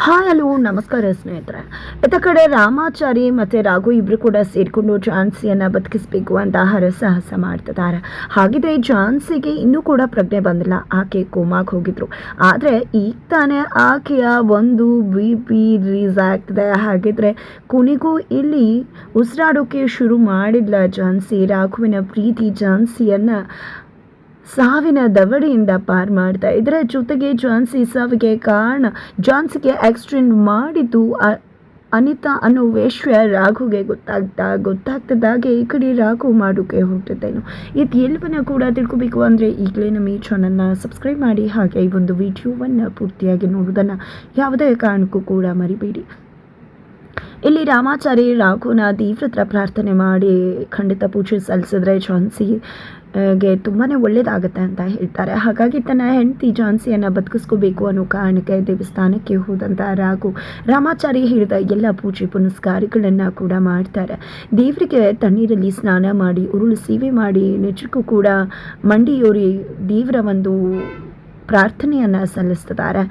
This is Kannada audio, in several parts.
ಹಾಯ್, ಹಲೋ, ನಮಸ್ಕಾರ ಸ್ನೇಹಿತರೆ. ಇತ್ತ ಕಡೆ ರಾಮಾಚಾರಿ ಮತ್ತು ರಾಘು ಇಬ್ಬರು ಕೂಡ ಸೇರಿಕೊಂಡು ಝಾನ್ಸಿಯನ್ನು ಬದುಕಿಸ್ಬೇಕು ಅಂತ ಹರಸಾಹಸ ಮಾಡ್ತಿದ್ದಾರೆ. ಹಾಗಿದ್ರೆ ಝಾನ್ಸಿಗೆ ಇನ್ನೂ ಕೂಡ ಪ್ರಜ್ಞೆ ಬಂದಿಲ್ಲ. ಆಕೆ ಕೋಮಾಗೆ ಹೋಗಿದ್ರು. ಆದರೆ ಈಗ ತಾನೇ ಆಕೆಯ ಒಂದು ಬಿ ಪಿ ರಿಲೀಸ್ ಆಗ್ತಿದೆ ಹಾಗಿದ್ರೆ ಕೊನೆಗೂ ಇಲ್ಲಿ ಉಸಿರಾಡೋಕೆ ಶುರು ಮಾಡಿಲ್ಲ ಝಾನ್ಸಿ. ರಾಘುವಿನ ಪ್ರೀತಿ ಝಾನ್ಸಿಯನ್ನು ಸಾವಿನ ದವಡಿಯಿಂದ ಪಾರ್ ಮಾಡ್ತಾ ಇದರ ಜೊತೆಗೆ ಜಾನ್ಸಿ ಸಾವಿಗೆ ಕಾರಣ ಜಾನ್ಸಿಗೆ ಆಕ್ಸಿಡೆಂಟ್ ಮಾಡಿದ್ದು ಅನಿತಾ ಅನ್ನೋ ವೇಶ್ಯ ರಾಘುಗೆ ಗೊತ್ತಾಗ್ತಾ ಗೊತ್ತಾಗ್ತದಾಗೆ ಈ ಕಡೆ ರಾಘು ಮಾಡೋಕ್ಕೆ ಹೋಗ್ತಿದ್ದೇನು. ಇದು ಎಲ್ಲವನ್ನ ಕೂಡ ತಿಳ್ಕೊಬೇಕು ಅಂದರೆ ಈಗಲೇ ನಮ್ಮ ಈ ಚಾನಲ್ನ ಸಬ್ಸ್ಕ್ರೈಬ್ ಮಾಡಿ ಹಾಗೆ ಈ ಒಂದು ವಿಡಿಯೋವನ್ನು ಪೂರ್ತಿಯಾಗಿ ನೋಡೋದನ್ನು ಯಾವುದೇ ಕಾರಣಕ್ಕೂ ಕೂಡ ಮರಿಬೇಡಿ. ಇಲ್ಲಿ ರಾಮಾಚಾರಿ ರಾಘುನ ದೇವ್ರತ್ರ ಪ್ರಾರ್ಥನೆ ಮಾಡಿ ಖಂಡಿತ ಪೂಜೆ ಸಲ್ಲಿಸಿದ್ರೆ ಜಾನ್ಸಿ ಗೆ ತುಂಬಾ ಒಳ್ಳೇದಾಗುತ್ತೆ ಅಂತ ಹೇಳ್ತಾರೆ. ಹಾಗಾಗಿ ತನ್ನ ಹೆಂಡತಿ ಜಾನ್ಸಿಯನ್ನು ಬದುಕಿಸ್ಕೋಬೇಕು ಅನ್ನೋ ಕಾರಣಕ್ಕೆ ದೇವಸ್ಥಾನಕ್ಕೆ ಹೋದಂಥ ರಾಘು ರಾಮಾಚಾರಿ ಹೇಳಿದ ಎಲ್ಲ ಪೂಜೆ ಪುನಸ್ಕಾರಗಳನ್ನು ಕೂಡ ಮಾಡ್ತಾರೆ. ದೇವರಿಗೆ ತಣ್ಣೀರಲ್ಲಿ ಸ್ನಾನ ಮಾಡಿ, ಉರುಳು ಸೇವೆ ಮಾಡಿ ನಿಜಕ್ಕೂ ಕೂಡ ಮಂಡಿಯೋರಿ ದೇವರ ಒಂದು ಪ್ರಾರ್ಥನೆಯನ್ನು ಸಲ್ಲಿಸ್ತಿದ್ದಾರೆ.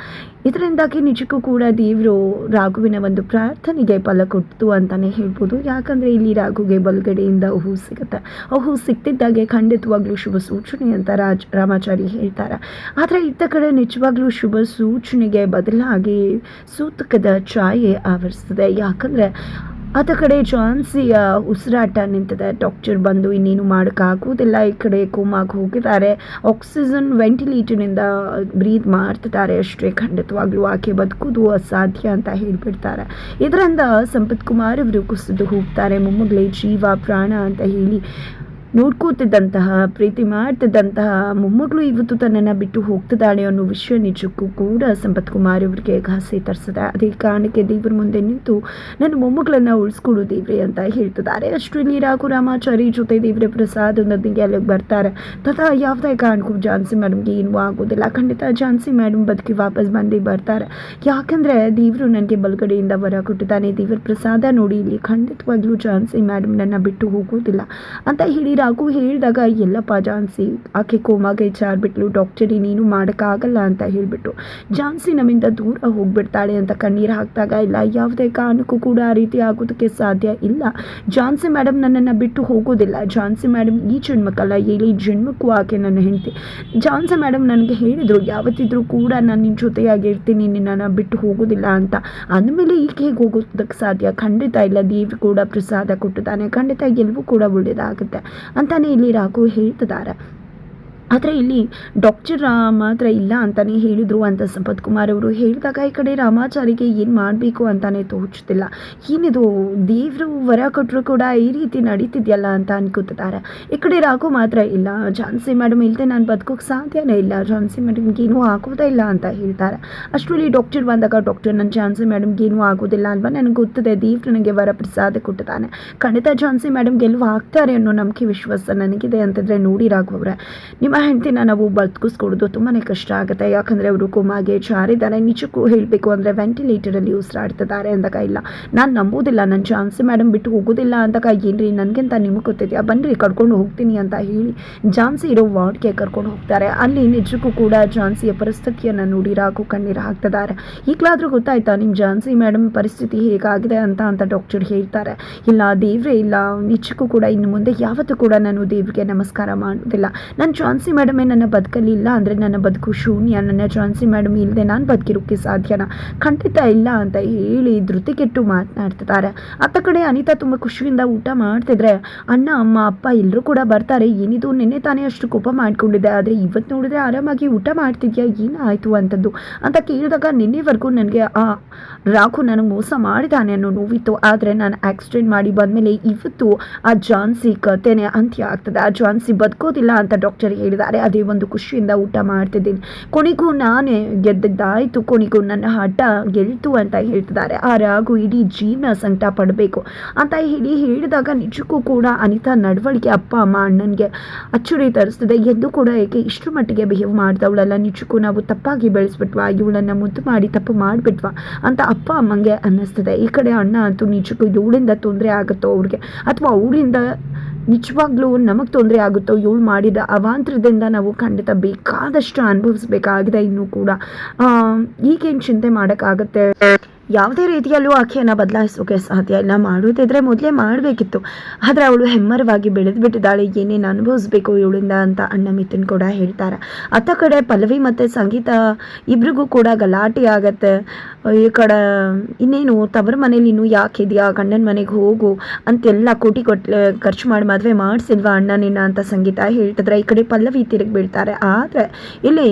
ಇದರಿಂದಾಗಿ ನಿಜಕ್ಕೂ ಕೂಡ ದೇವರು ರಾಘುವಿನ ಒಂದು ಪ್ರಾರ್ಥನೆಗೆ ಫಲ ಕೊಡ್ತು ಅಂತಲೇ ಹೇಳ್ಬೋದು. ಯಾಕಂದರೆ ಇಲ್ಲಿ ರಾಘುಗೆ ಬಲಗಡೆಯಿಂದ ಹೂ ಸಿಗುತ್ತೆ. ಹೂ ಸಿಕ್ತಿದ್ದಾಗೆ ಖಂಡಿತವಾಗ್ಲೂ ಶುಭ ಸೂಚನೆ ಅಂತ ರಾಜ್ ರಾಮಾಚಾರಿ ಹೇಳ್ತಾರೆ. ಆದರೆ ಇತ್ತ ಕಡೆ ನಿಜವಾಗ್ಲೂ ಶುಭ ಸೂಚನೆಗೆ ಬದಲಾಗಿ ಸೂತಕದ ಛಾಯೆ ಆವರಿಸ್ತದೆ. ಯಾಕಂದರೆ ಆತ ಕಡೆ ಜಾನ್ಸಿಯ ಉಸಿರಾಟ ನಿಂತಿದೆ. ಡಾಕ್ಟರ್ ಬಂದು ಇನ್ನೇನು ಮಾಡೋಕ್ಕಾಗೋದಿಲ್ಲ ಈ ಕಡೆ ಕೋಮಾಗಿ ಹೋಗಿದ್ದಾರೆ. ಆಕ್ಸಿಜನ್ ವೆಂಟಿಲೇಟರ್ನಿಂದ ಬ್ರೀತ್ ಮಾಡ್ತಿದ್ದಾರೆ. ಅಷ್ಟೇ ಖಂಡಿತವಾಗ್ಲೂ ಆಕೆ ಬದುಕೋದು ಅಸಾಧ್ಯ ಅಂತ ಹೇಳಿಬಿಡ್ತಾರೆ. ಇದರಿಂದ ಸಂಪತ್ ಕುಮಾರ್ ಇವರು ಕುಸಿದು ಹೋಗ್ತಾರೆ. ಮೊಮ್ಮಗಳೇ ಜೀವ ಪ್ರಾಣ ಅಂತ ಹೇಳಿ ನೋಡ್ಕೋತಿದ್ದಂತಹ, ಪ್ರೀತಿ ಮಾಡ್ತಿದ್ದಂತಹ ಮೊಮ್ಮಗಳು ಇವತ್ತು ತನ್ನನ್ನು ಬಿಟ್ಟು ಹೋಗ್ತಿದ್ದಾಳೆ ಅನ್ನೋ ವಿಷಯ ನಿಜಕ್ಕೂ ಕೂಡ ಸಂಪತ್ ಕುಮಾರ್ ಅವರಿಗೆ ಘಾಸಿ ತರಿಸಿದೆ. ಅದೇ ಕಾರಣಕ್ಕೆ ದೇವ್ರ ಮುಂದೆ ನಿಂತು ನನ್ನ ಮೊಮ್ಮಗಳನ್ನು ಉಳಿಸ್ಕೊಡು ದೇವ್ರೆ ಅಂತ ಹೇಳ್ತಿದ್ದಾರೆ. ಅಷ್ಟರಲ್ಲಿ ರಾಘು ರಾಮಾಚಾರಿ ಜೊತೆ ದೇವ್ರ ಪ್ರಸಾದ್ ಒಂದೊಂದಿಗೆ ಅಲ್ಲಿಗೆ ಬರ್ತಾರೆ. ತಥಾ ಯಾವುದೇ ಕಾರಣಕ್ಕೂ ಝಾನ್ಸಿ ಮೇಡಮ್ಗೆ ಏನೂ ಆಗೋದಿಲ್ಲ. ಖಂಡಿತ ಝಾನ್ಸಿ ಮೇಡಮ್ ಬದುಕಿ ವಾಪಸ್ ಬಂದು ಬರ್ತಾರೆ. ಯಾಕಂದರೆ ದೇವರು ನನಗೆ ಬಲಗಡೆಯಿಂದ ವರ ಕೊಟ್ಟಿದ್ದಾನೆ. ದೇವ್ರ ಪ್ರಸಾದ ನೋಡಿ ಇಲ್ಲಿ ಖಂಡಿತವಾಗ್ಲೂ ಝಾನ್ಸಿ ಮೇಡಮ್ ನನ್ನ ಬಿಟ್ಟು ಹೋಗೋದಿಲ್ಲ ಅಂತ ಹೇಳಿ ರಾಘು ಹೇಳಿದಾಗ, ಎಲ್ಲಪ್ಪ ಜಾನ್ಸಿ, ಆಕೆ ಕೋಮಾಗೆ ಚಾರ್ಬಿಟ್ಲು ಡಾಕ್ಟರಿ ನೀನು ಮಾಡೋಕ್ಕಾಗಲ್ಲ ಅಂತ ಹೇಳಿಬಿಟ್ಟು ಜಾನ್ಸಿ ನಮ್ಮಿಂದ ದೂರ ಹೋಗ್ಬಿಡ್ತಾಳೆ ಅಂತ ಕಣ್ಣೀರು ಹಾಕಿದಾಗ, ಇಲ್ಲ, ಯಾವುದೇ ಕಾರಣಕ್ಕೂ ಕೂಡ ಆ ರೀತಿ ಆಗೋದಕ್ಕೆ ಸಾಧ್ಯ ಇಲ್ಲ. ಜಾನ್ಸಿ ಮೇಡಮ್ ನನ್ನನ್ನು ಬಿಟ್ಟು ಹೋಗೋದಿಲ್ಲ. ಜಾನ್ಸಿ ಮೇಡಮ್ ಈ ಜನ್ಮಕ್ಕಲ್ಲ ಹೇಳಿ ಜನ್ಮಕ್ಕೂ ಆಕೆ ನನ್ನ ಹೆಂಡತಿ. ಜಾನ್ಸಿ ಮೇಡಮ್ ನನಗೆ ಹೇಳಿದರು, ಯಾವತ್ತಿದ್ರೂ ಕೂಡ ನಾನು ನಿನ್ನ ಜೊತೆಯಾಗಿ ಇರ್ತೀನಿ, ನಿನ್ನನ್ನು ಬಿಟ್ಟು ಹೋಗೋದಿಲ್ಲ ಅಂತ. ಅಂದಮೇಲೆ ಈಗ ಹೇಗೆ ಹೋಗೋದಕ್ಕೆ ಸಾಧ್ಯ? ಖಂಡಿತ ಇಲ್ಲ ದೇವ್ರು ಕೂಡ ಪ್ರಸಾದ ಕೊಟ್ಟಿದ್ದಾನೆ. ಖಂಡಿತ ಎಲ್ಲವೂ ಕೂಡ ಒಳ್ಳೆಯದಾಗುತ್ತೆ ಅಂತಾನೆ ಇಲ್ಲಿ ರಾಘು ಹೇಳ್ತಿದ್ದಾರೆ. ಆದರೆ ಇಲ್ಲಿ ಡಾಕ್ಟರ್ ಮಾತ್ರ ಇಲ್ಲ ಅಂತಲೇ ಹೇಳಿದರು ಅಂತ ಸಂಪತ್ ಕುಮಾರ್ ಅವರು. ಹೇಳಿದಾಗ ಈ ಕಡೆ ರಾಮಾಚಾರಿಗೆ ಏನು ಮಾಡಬೇಕು ಅಂತಲೇ ತೋಚುತ್ತಿಲ್ಲ. ಏನಿದು, ದೇವರು ವರ ಕೊಟ್ಟರು ಕೂಡ ಈ ರೀತಿ ನಡೀತಿದೆಯಲ್ಲ ಅಂತ ಅನ್ಕೋತಿದ್ದಾರೆ. ಈ ಕಡೆ ರಾಘು ಮಾತ್ರ ಇಲ್ಲ. ಝಾನ್ಸಿ ಮೇಡಮ್ ಇಲ್ಲದೆ ನಾನು ಬದುಕೋಕೆ ಸಾಧ್ಯನೇ ಇಲ್ಲ. ಝಾನ್ಸಿ ಮೇಡಮ್ಗೆ ಏನೂ ಆಗೋದೇ ಇಲ್ಲ ಅಂತ ಹೇಳ್ತಾರೆ. ಅಷ್ಟರಲ್ಲಿ ಡಾಕ್ಟರ್ ಬಂದಾಗ ಡಾಕ್ಟರ್ ನನ್ನ ಝಾನ್ಸಿ ಮೇಡಮ್ಗೆ ಏನೂ ಆಗೋದಿಲ್ಲ ಅಲ್ವಾ? ನನಗೆ ಗೊತ್ತಿದೆ, ದೇವ್ರು ನನಗೆ ವರ ಪ್ರಸಾದ ಕೊಟ್ಟಿದ್ದಾನೆ. ಖಂಡಿತ ಝಾನ್ಸಿ ಮೇಡಮ್ ಗೆಲುವು ಆಗ್ತಾರೆ ಅನ್ನೋ ನಂಬಿಕೆ ವಿಶ್ವಾಸ ನನಗಿದೆ ಅಂತಂದರೆ ನೋಡಿ ರಾಘವ್ರೆ ನಿಮ್ಮ ಹೆಂಡತಿನ ನಾವು ಬದುಕಿಸ್ಕೊಡೋದು ತುಂಬಾ ಕಷ್ಟ ಆಗುತ್ತೆ. ಯಾಕಂದರೆ ಅವರು ಕೋಮಾಗೆ ಚಾರಿದ್ದಾರೆ ನಿಜಕ್ಕೂ ಹೇಳಬೇಕು ಅಂದರೆ ವೆಂಟಿಲೇಟರಲ್ಲಿ ಉಸಿರಾಡ್ತಿದ್ದಾರೆ ಅಂದಾಗ ಇಲ್ಲ. ನಾನು ನಂಬೋದಿಲ್ಲ. ನನ್ನ ಝಾನ್ಸಿ ಮೇಡಮ್ ಬಿಟ್ಟು ಹೋಗೋದಿಲ್ಲ ಅಂದಾಗ ಏನ್ರಿ? ನನಗಿಂತ ನಿಮಗೆ ಗೊತ್ತಿದೆಯಾ? ಬನ್ನಿರಿ ಕರ್ಕೊಂಡು ಹೋಗ್ತೀನಿ ಅಂತ ಹೇಳಿ ಝಾನ್ಸಿ ಇರೋ ವಾರ್ಡ್ಗೆ ಕರ್ಕೊಂಡು ಹೋಗ್ತಾರೆ. ಅಲ್ಲಿ ನಿಜಕ್ಕೂ ಕೂಡ ಝಾನ್ಸಿಯ ಪರಿಸ್ಥಿತಿಯನ್ನು ನೋಡಿ ರಾಘು ಕಣ್ಣೀರು ಹಾಕ್ತಿದ್ದಾರೆ. ಈಗಲಾದರೂ ಗೊತ್ತಾಯ್ತಾ ನಿಮ್ಮ ಝಾನ್ಸಿ ಮೇಡಮ್ ಪರಿಸ್ಥಿತಿ ಹೇಗಾಗಿದೆ ಅಂತ ಅಂತ ಡಾಕ್ಟರ್ ಹೇಳ್ತಾರೆ. ಇಲ್ಲ, ದೇವ್ರೇ ಇಲ್ಲ. ನಿಜಕ್ಕೂ ಕೂಡ ಇನ್ನು ಮುಂದೆ ಯಾವತ್ತೂ ಕೂಡ ನಾನು ದೇವ್ರಿಗೆ ನಮಸ್ಕಾರ ಮಾಡೋದಿಲ್ಲ ನನ್ನ ಝಾನ್ಸಿ ಮೇಡಮೇ ನನ್ನ ಬದುಕಲ್ಲಿ ಇಲ್ಲ ಅಂದರೆ ನನ್ನ ಬದುಕು ಶೂನ್ಯ, ನನ್ನ ಝಾನ್ಸಿ ಮೇಡಮ್ ಇಲ್ಲದೆ ನಾನು ಬದುಕಿರೋಕ್ಕೆ ಸಾಧ್ಯನಾ? ಖಂಡಿತ ಇಲ್ಲ ಅಂತ ಹೇಳಿ ಧೃತಿಗೆಟ್ಟು ಮಾತನಾಡ್ತಿದ್ದಾರೆ. ಅತ್ತ ಕಡೆ ಅನಿತಾ ತುಂಬ ಖುಷಿಯಿಂದ ಊಟ ಮಾಡ್ತಿದ್ರೆ. ಅಣ್ಣ, ಅಮ್ಮ, ಅಪ್ಪ ಎಲ್ಲರೂ ಕೂಡ ಬರ್ತಾರೆ. ಏನಿದು? ನಿನ್ನೆ ತಾನೇ ಅಷ್ಟು ಕೋಪ ಮಾಡ್ಕೊಂಡಿದ್ದೆ. ಆದರೆ ಇವತ್ತು ನೋಡಿದ್ರೆ ಆರಾಮಾಗಿ ಊಟ ಮಾಡ್ತಿದ್ಯಾ? ಏನಾಯಿತು ಅಂತದ್ದು? ಅಂತ ಕೇಳಿದಾಗ ನಿನ್ನೆವರೆಗೂ ನನಗೆ, ಆ, ರಾಘು ನನಗೆ ಮೋಸ ಮಾಡಿದಾನೆ ಅನ್ನೋ ನೋವಿತ್ತು. ಆದರೆ ನಾನು ಆಕ್ಸಿಡೆಂಟ್ ಮಾಡಿ ಬಂದಮೇಲೆ ಇವತ್ತು ಆ ಜಾನ್ಸಿ ಕತೆನೆ ಅಂತ್ಯ ಆಗ್ತದೆ. ಆ ಜಾನ್ಸಿ ಬದುಕೋದಿಲ್ಲ ಅಂತ ಡಾಕ್ಟರ್ ಹೇಳಿದ್ದಾರೆ, ಅದೇ ಒಂದು ಖುಷಿಯಿಂದ ಊಟ ಮಾಡ್ತಿದ್ದೀನಿ. ಕೊನೆಗೂ ನಾನೇ ಗೆದ್ದಿದ್ದಾಯಿತು, ಕೊನೆಗೂ ನನ್ನ ಹಠ ಗೆಲ್ತು ಅಂತ ಹೇಳ್ತಿದ್ದಾರೆ. ಆ ರಾಗು ಇಡೀ ಜೀವನ ಸಂಕಟ ಪಡಬೇಕು ಅಂತ ಹೇಳಿ ಹೇಳಿದಾಗ ನಿಜಕ್ಕೂ ಕೂಡ ಅನಿತಾ ನಡವಳಿಕೆ ಅಪ್ಪ, ಅಮ್ಮ, ಅಣ್ಣನಿಗೆ ಅಚ್ಚುರಿ ತರಿಸ್ತದೆ. ಎಂದು ಕೂಡ ಏಕೆ ಇಷ್ಟು ಮಟ್ಟಿಗೆ ಬಿಹೇವ್ ಮಾಡಿದವಳಲ್ಲ. ನಿಜಕ್ಕೂ ನಾವು ತಪ್ಪಾಗಿ ಬೆಳೆಸ್ಬಿಟ್ವಾ? ಇವಳನ್ನು ಮುದ್ದು ಮಾಡಿ ತಪ್ಪು ಮಾಡಿಬಿಟ್ವಾ ಅಂತ ಅಪ್ಪ, ಅಮ್ಮಂಗೆ ಅನ್ನಿಸ್ತದೆ. ಈ ಕಡೆ ಅಣ್ಣ ಅಂತೂ ನಿಜಕ್ಕೂ ಇವಳಿಂದ ತೊಂದರೆ ಆಗುತ್ತೋ ಅವ್ರಿಗೆ? ಅಥವಾ ಅವಳಿಂದ ನಿಜವಾಗ್ಲೂ ನಮಗೆ ತೊಂದರೆ ಆಗುತ್ತೋ ಇವಳು ಮಾಡಿದ ಅವಾಂತರದಿಂದ ನಾವು ಖಂಡಿತ ಬೇಕಾದಷ್ಟು ಅನುಭವಿಸ್ಬೇಕಾಗಿದೆ ಇನ್ನೂ ಕೂಡ. ಈಗೇನು ಚಿಂತೆ ಮಾಡೋಕ್ಕಾಗತ್ತೆ? ಯಾವುದೇ ರೀತಿಯಲ್ಲೂ ಆಕೆಯನ್ನು ಬದಲಾಯಿಸೋಕೆ ಸಾಧ್ಯ ಇಲ್ಲ. ಮಾಡೋದಿದ್ರೆ ಮೊದಲೇ ಮಾಡಬೇಕಿತ್ತು. ಆದರೆ ಅವಳು ಹೆಮ್ಮರವಾಗಿ ಬೆಳೆದು ಬಿಟ್ಟಿದ್ದಾಳೆ. ಏನೇನು ಅನುಭವಿಸ್ಬೇಕು ಇವಳಿಂದ ಅಂತ ಅಣ್ಣ ಮಿಥುನ್ ಕೂಡ ಹೇಳ್ತಾರೆ. ಅತ್ತ ಕಡೆ ಪಲ್ಲವಿ ಮತ್ತು ಸಂಗೀತ ಇಬ್ರಿಗೂ ಕೂಡ ಗಲಾಟೆ ಆಗತ್ತೆ. ಈ ಕಡೆ ಇನ್ನೇನು ತವರ ಮನೇಲಿ ಇನ್ನೂ ಯಾಕೆ ಇದೆಯಾ? ಗಂಡನ ಮನೆಗೆ ಹೋಗು ಅಂತೆಲ್ಲ ಕೋಟಿ ಕೊಟ್ ಖರ್ಚು ಮಾಡಿ ಮದುವೆ ಮಾಡಿಸಿಲ್ವಾ ಅಣ್ಣ ನಿನ್ನ ಅಂತ ಸಂಗೀತ ಹೇಳ್ತಿದ್ರೆ ಈ ಕಡೆ ಪಲ್ಲವಿ ತಿರುಗಿ ಬೀಳ್ತಾರೆ ಆದರೆ ಇಲ್ಲಿ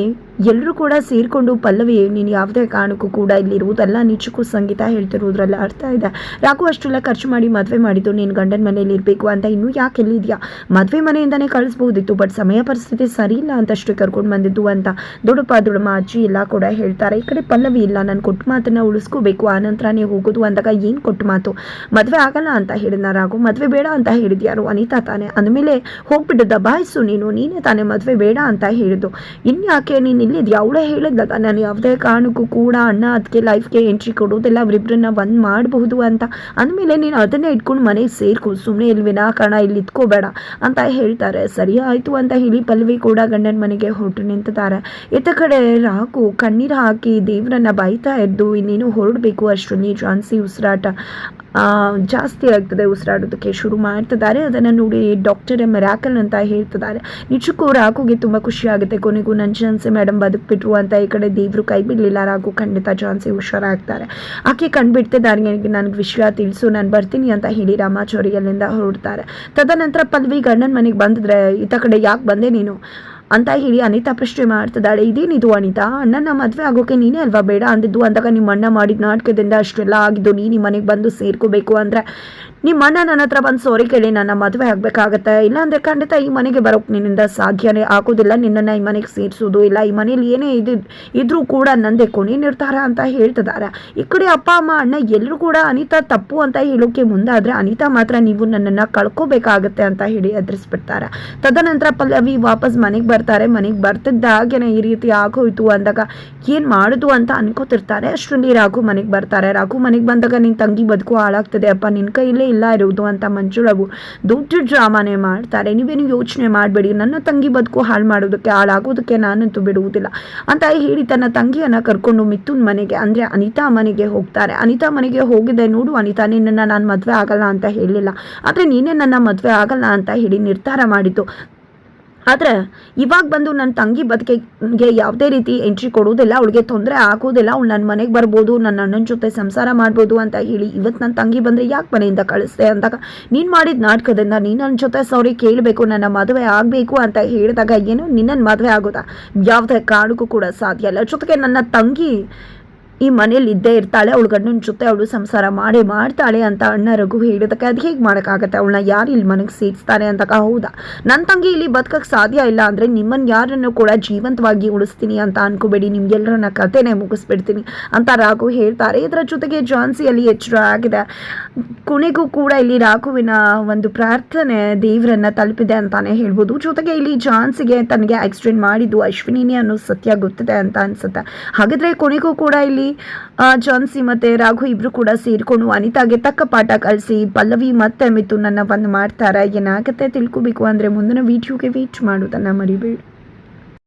ಎಲ್ಲರೂ ಕೂಡ ಸೇರಿಕೊಂಡು ಪಲ್ಲವಿ, ನೀನು ಯಾವುದೇ ಕಾರಣಕ್ಕೂ ಕೂಡ ಇಲ್ಲಿರುವುದಲ್ಲ ನಿಜಕ್ಕೂ ಸಂಗೀತ ಹೇಳ್ತಿರೋದ್ರಲ್ಲ ಅರ್ಥ ಇದೆ. ಯಾಕೋ ಅಷ್ಟೆಲ್ಲ ಖರ್ಚು ಮಾಡಿ ಮದುವೆ ಮಾಡಿದ್ದು ನೀನು ಗಂಡನ ಮನೇಲಿ ಇರಬೇಕು ಅಂತ ಇನ್ನೂ ಯಾಕೆ ಎಲ್ಲಿದೆಯಾ? ಮದುವೆ ಮನೆಯಿಂದನೇ ಕಳಿಸ್ಬೋದಿತ್ತು, ಬಟ್ ಸಮಯ ಪರಿಸ್ಥಿತಿ ಸರಿ ಇಲ್ಲ ಅಂತಷ್ಟು ಕರ್ಕೊಂಡು ಬಂದಿದ್ದು ಅಂತ ದೊಡ್ಡಪ್ಪ, ದೊಡ್ಡಮ್ಮ, ಅಜ್ಜಿ ಎಲ್ಲ ಕೂಡ ಹೇಳ್ತಾರೆ. ಈ ಕಡೆ ಪಲ್ಲವಿ ಇಲ್ಲ, ನಾನು ಕೊಟ್ಟು ಮಾತನ್ನ ಉಳಿಸ್ಕೋಬೇಕು ನೀವು ಹೋಗೋದು ಅಂದಾಗ ಏನು ಕೊಟ್ಟು ಮಾತು? ಮದುವೆ ಆಗಲ್ಲ ಅಂತ ಹೇಳಿದ್ನ ರಾಘು, ಮದುವೆ ಬೇಡ ಅಂತ ಹೇಳಿದ್ಯಾರು ಅನಿತಾ ತಾನೆ. ಅಂದಮೇಲೆ ಹೋಗ್ಬಿಟ್ಟು ದಬಾಯಿಸು ನೀನು, ನೀನೇ ತಾನೇ ಮದುವೆ ಬೇಡ ಅಂತ ಹೇಳಿದ್ದು. ಇನ್ಯಾಕೆ ನೀನು ಇಲ್ಲಿದ್ಯಾ ಅವಳೇ ಹೇಳಿದ್ದಾಗ ನಾನು ಯಾವುದೇ ಕಾರಣಕ್ಕೂ ಕೂಡ ಅಣ್ಣ ಅದಕ್ಕೆ ಲೈಫ್ಗೆ ಎಂಟ್ರಿ ಕೊಡೋದೆಲ್ಲ ಅವರಿಬ್ಬರನ್ನ ಒಂದು ಮಾಡಬಹುದು ಅಂತ. ಅಂದಮೇಲೆ ನೀನು ಅದನ್ನೇ ಇಟ್ಕೊಂಡು ಮನೆಗೆ ಸೇರ್ಕೊ ಸುಮ್ಮನೆ ಇಲ್ಲಿ ವಿನಾಕಾರಣ ಇಲ್ಲಿ ಇಟ್ಕೋಬೇಡ ಅಂತ ಹೇಳ್ತಾರೆ. ಸರಿ ಆಯಿತು ಅಂತ ಹೇಳಿ ಪಲ್ವಿ ಕೂಡ ಗಂಡನ ಮನೆಗೆ ಹೊರಟು ನಿಂತಿದ್ದಾರೆ. ಇತ್ತ ಕಡೆ ರಾಕು ಕಣ್ಣೀರು ಹಾಕಿ ದೇವರನ್ನ ಬೈತಾ ಇದ್ದು ಇನ್ನೇನು ಹೊರಡಬೇಕು ಅಷ್ಟರಲ್ಲಿ ಜಾನ್ಸಿ ಉಸಿರಾಟ. ಜಾಸ್ತಿ ಆಗ್ತದೆ ಉಸಿರಾಡೋದಕ್ಕೆ ಶುರು ಮಾಡ್ತಿದ್ದಾರೆ. ಅದನ್ನು ನೋಡಿ ಡಾಕ್ಟರ್ ಮೆರಾಕಲ್ ಅಂತ ಹೇಳ್ತಿದ್ದಾರೆ. ನಿಜಕ್ಕೂ ರಾಘುಗೆ ತುಂಬ ಖುಷಿ ಆಗುತ್ತೆ. ಕೊನೆಗೂ ನನ್ನ ಜಾನ್ಸಿ ಮೇಡಮ್ ಬದುಕ್ಬಿಟ್ರು ಅಂತ ಈ ಕಡೆ ದೇವರು ಕೈ ಬಿಡಲಿಲ್ಲ. ರಾಕು ಖಂಡಿತ ಜಾನ್ಸಿ ಹುಷಾರಾಗ್ತಾರೆ. ಆಕೆ ಕಂಡುಬಿಡ್ತಿದ್ದಾರೆ ನನಗೆ ನನಗೆ ವಿಷಯ ತಿಳಿಸು, ನಾನು ಬರ್ತೀನಿ ಅಂತ ಹೇಳಿ ರಾಮಾಚಾರಿ ಅಲ್ಲಿಂದ ಹೊರಡ್ತಾರೆ. ತದನಂತರ ಪಲ್ವಿ ಗಂಡನ ಮನೆಗೆ ಬಂದಿದ್ರೆ, ಈತ ಕಡೆ ಯಾಕೆ ಬಂದೆ ನೀನು? ಅಂತ ಹೇಳಿ ಅನಿತಾ ಪ್ರಶ್ನೆ ಮಾಡ್ತಿದ್ದಾಳೆ. ಇದೇನಿದು ಅನಿತಾ? ಅಣ್ಣನ ಮದುವೆ ಆಗೋಕೆ ನೀನೇ ಅಲ್ವಾ ಬೇಡ ಅಂದಿದ್ದು ಅಂದಾಗ ನಿಮ್ಮ ಅಣ್ಣ ಮಾಡಿದ ನಾಟಕದಿಂದ ಅಷ್ಟೆಲ್ಲ ಆಗಿದ್ದು ನೀನು ಮನೆಗೆ ಬಂದು ಸೇರ್ಕೋಬೇಕು ಅಂದರೆ ನಿಮ್ಮ ಅಣ್ಣ ನನ್ನ ಹತ್ರ ಬಂದು ಸಾರಿ ಕೇಳಿ, ನನ್ನ ಮದುವೆ ಆಗಬೇಕಾಗತ್ತೆ. ಇಲ್ಲಾಂದರೆ ಖಂಡಿತ ಈ ಮನೆಗೆ ಬರೋಕ್ಕೆ ನಿನ್ನಿಂದ ಸಾಧ್ಯನೇ ಆಗೋದಿಲ್ಲ. ನಿನ್ನನ್ನು ಈ ಮನೆಗೆ ಸೇರಿಸೋದು ಇಲ್ಲ, ಈ ಮನೇಲಿ ಏನೇ ಇದು, ಇದ್ರೂ ಕೂಡ ನಂದೇ ಕೊನೆ ಅಂತ ಹೇಳ್ತಿದ್ದಾರೆ. ಈ ಕಡೆ ಅಪ್ಪ, ಅಮ್ಮ, ಅಣ್ಣ ಎಲ್ಲರೂ ಕೂಡ ಅನಿತಾ ತಪ್ಪು ಅಂತ ಹೇಳೋಕೆ ಮುಂದಾದರೆ ಅನಿತಾ ಮಾತ್ರ ನೀವು ನನ್ನನ್ನು ಕಳ್ಕೋಬೇಕಾಗತ್ತೆ ಅಂತ ಹೇಳಿ ಎದುರಿಸ್ಬಿಡ್ತಾರೆ ತದನಂತರ ಪಲ್ಲವಿ ವಾಪಸ್ ಮನೆಗೆ ಬರ್ತಾರೆ. ಮನೆಗೆ ಬರ್ತಿದ್ದಾಗೇನೆ ಈ ರೀತಿ ಆಗೋಯ್ತು ಅಂದಾಗ ಏನು ಮಾಡೋದು ಅಂತ ಅನ್ಕೋತಿರ್ತಾರೆ. ಅಷ್ಟರಲ್ಲಿ ರಾಘು ಮನೆಗೆ ಬರ್ತಾರೆ. ರಾಘು ಮನೆಗೆ ಬಂದಾಗ ನಿನ್ನ ತಂಗಿ ಬದುಕು ಹಾಳಾಗ್ತದೆ. ಅಪ್ಪ ನಿನ್ನ ಕೈಲೇ ಇಲ್ಲ ಇರೋದು ಅಂತ ಮಂಜುಳವು ದೊಡ್ಡ ಡ್ರಾಮಾನೇ ಮಾಡ್ತಾರೆ. ನೀವೇನು ಯೋಚನೆ ಮಾಡಬೇಡಿ. ನನ್ನ ತಂಗಿ ಬದುಕು ಹಾಳು ಮಾಡೋದಕ್ಕೆ ಹಾಳಾಗೋದಕ್ಕೆ ನಾನಂತೂ ಬಿಡುವುದಿಲ್ಲ. ಅಂತ ಹೇಳಿ ತನ್ನ ತಂಗಿಯನ್ನು ಕರ್ಕೊಂಡು ಮಿಥುನ್ ಮನೆಗೆ, ಅಂದರೆ ಅನಿತಾ ಮನೆಗೆ ಹೋಗ್ತಾರೆ. ಅನಿತಾ ಮನೆಗೆ ಹೋಗಿದೆ ನೋಡು ಅನಿತಾ, ನಿನ್ನನ್ನು ನಾನು ಮದುವೆ ಆಗಲ್ಲ ಅಂತ ಹೇಳಿಲ್ಲ. ಆದರೆ ನೀನೇ ನನ್ನ ಮದುವೆ ಆಗಲ್ಲ ಅಂತ ಹೇಳಿ ನಿರ್ಧಾರ ಮಾಡಿದ್ದು. ಆದರೆ ಇವಾಗ ಬಂದು ನನ್ನ ತಂಗಿ ಬದುಕೆಗೆ ಯಾವುದೇ ರೀತಿ ಎಂಟ್ರಿ ಕೊಡೋದಿಲ್ಲ ಅವಳಿಗೆ ತೊಂದರೆ ಆಗೋದಿಲ್ಲ ಅವಳು ನನ್ನ ಮನೆಗೆ ಬರ್ಬೋದು ನನ್ನ ಅಣ್ಣನ ಜೊತೆ ಸಂಸಾರ ಮಾಡ್ಬೋದು ಅಂತ ಹೇಳಿ ಇವತ್ತು ನನ್ನ ತಂಗಿ ಬಂದರೆ ಯಾಕೆ ಮನೆಯಿಂದ ಕಳಿಸ್ದೆ ಅಂದಾಗ, ನೀನು ಮಾಡಿದ ನಾಟಕದಿಂದ ನೀನು ನನ್ನ ಜೊತೆ ಸಾರಿ ಕೇಳಬೇಕು, ನನ್ನ ಮದುವೆ ಆಗಬೇಕು ಅಂತ ಹೇಳಿದಾಗ ಏನು ನಿನ್ನನ್ನು ಮದುವೆ ಆಗೋದಾ? ಯಾವುದೇ ಕಾರಣಕ್ಕೂ ಕೂಡ ಸಾಧ್ಯ ಇಲ್ಲ. ಜೊತೆಗೆ ನನ್ನ ತಂಗಿ ಈ ಮನೇಲಿ ಇದ್ದೇ ಇರ್ತಾಳೆ, ಅವಳು ಗಂಡನ ಜೊತೆ ಅವಳು ಸಂಸಾರ ಮಾಡಿ ಮಾಡ್ತಾಳೆ ಅಂತ ಅಣ್ಣ ರಘು ಹೇಳಿದಕ್ಕೆ ಅದು ಹೇಗೆ ಮಾಡೋಕ್ಕಾಗತ್ತೆ? ಅವಳನ್ನ ಯಾರು ಇಲ್ಲಿ ಮನೆಗೆ ಸೇರಿಸ್ತಾರೆ ಅಂತಕ ಹೌದಾ? ನನ್ನ ತಂಗಿ ಇಲ್ಲಿ ಬದುಕಕ್ಕೆ ಸಾಧ್ಯ ಇಲ್ಲ ಅಂದರೆ ನಿಮ್ಮನ್ನು ಯಾರನ್ನು ಕೂಡ ಜೀವಂತವಾಗಿ ಉಳಿಸ್ತೀನಿ ಅಂತ ಅನ್ಕೋಬೇಡಿ. ನಿಮ್ಗೆಲ್ಲರನ್ನ ಕಥೆನೇ ಮುಗಿಸ್ಬಿಡ್ತೀನಿ ಅಂತ ರಾಘು ಹೇಳ್ತಾರೆ. ಇದರ ಜೊತೆಗೆ ಜಾನ್ಸಿಯಲ್ಲಿ ಎಚ್ಚರ ಆಗಿದೆ. ಕೊನೆಗೂ ಕೂಡ ಇಲ್ಲಿ ರಾಘುವಿನ ಒಂದು ಪ್ರಾರ್ಥನೆ ದೇವರನ್ನ ತಲುಪಿದೆ ಅಂತಾನೆ ಹೇಳ್ಬೋದು. ಜೊತೆಗೆ ಇಲ್ಲಿ ಜಾನ್ಸಿಗೆ ತನಗೆ ಆಕ್ಸಿಡೆಂಟ್ ಮಾಡಿದ್ದು ಅಶ್ವಿನಿನೇ ಅನ್ನೋ ಸತ್ಯ ಗೊತ್ತಿದೆ ಅಂತ ಅನ್ಸುತ್ತೆ. ಹಾಗಾದ್ರೆ ಕೊನೆಗೂ ಕೂಡ ಇಲ್ಲಿ ಜಾನ್ಸಿ ಮತ್ತೆ ರಾಘು ಇಬ್ರು ಕೂಡ ಸೇರ್ಕೊಂಡು ಅನಿತಾಗೆ ತಕ್ಕ ಪಾಠ ಕಲಿಸಿ ಪಲ್ಲವಿ ಮತ್ತೆ ಮಿಥುನನ್ನ ಬಂದು ಮಾಡ್ತಾರ. ಏನಾಗುತ್ತೆ ತಿಳ್ಕೊಬೇಕು ಅಂದ್ರೆ ಮುಂದಿನ ವೀಡಿಯೋಗೆ ವೀಟ್ ಮಾಡೋದನ್ನು ಮರಿಬೇಡಿ.